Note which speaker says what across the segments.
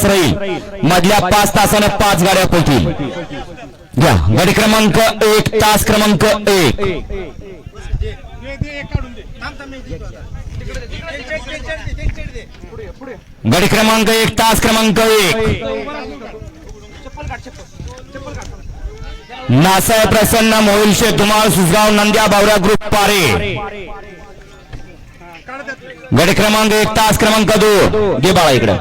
Speaker 1: तास राहील. मधल्या पाच तासानं पाच गाड्या पोहोचतील घ्या. गाडी क्रमांक एक तास क्रमांक एक. गाडी क्रमांक एक तास क्रमांक एक. नासाय प्रसन्न मोहिलशे धुमाळ सुसगाव नंद्या बावऱ्या ग्रुप पारे. गडी क्रमांक एक तास क्रमांक दो दे बाळा इकडे.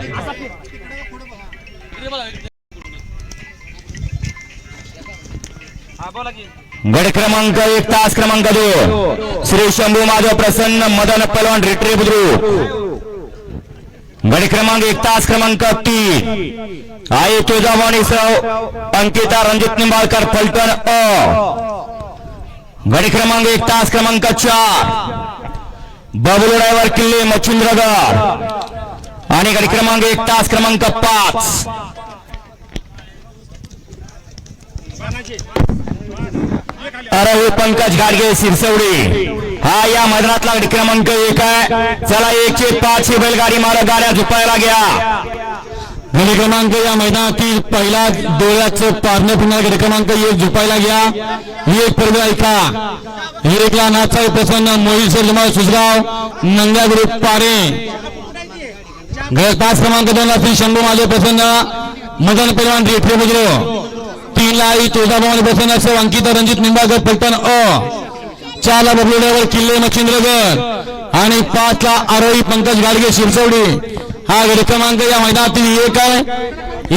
Speaker 1: गड क्रमांक एक तास क्रमांक दो श्री शंभू माधव प्रसन्न मदन पलवान रिट्री बुद्रू गडी क्रमांक एक तास क्रमांक तीन. आई तुळजाभवानी सौ अंकिता रणजित निंबाळकर फलटण अ. गडी क्रमांक एक तास क्रमांक चार. बबलू ड्रायव्हर किल्ले मच्छिंद्रगड. आणि गडी क्रमांक एक तास क्रमांक पाच. अरे हो, पंकज गाडगे सिरसवडी हा या मैदानातला गडी क्रमांक एक आहे. चला एकशे पाच ही बैलगाडी मारा गाड्या झुपायला घ्या.
Speaker 2: गडी क्रमांक या मैदानातील पहिला डोळ्याचं पारणं पुन्हा गडी क्रमांक एक झुपायला घ्या. एक पर्व ऐका. एकला नाचा प्रसन्न मोहिल शर्मा सुसगाव नंगा ग्रुप पारे. गट पाच क्रमांक दोन श्री शंभू माझे प्रसन्न मदन पैलवान रेठे बुजरो तीन ला आई तुळजाभवानी प्रसन्न सौ अंकिता रणजित निंबाळकर पलटण अ. चार ला बबलुड्यावर किल्ले मच्छिंद्रगड. आणि पाच ला आरोही पंकज गाडगे शिरसवडी. हा गडी क्रमांक या मैदानातील एक आहे.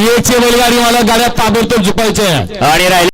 Speaker 2: एकचे बैलगाडी मला गाड्या ताबडतोब झुपायचे.
Speaker 1: आणि राहिले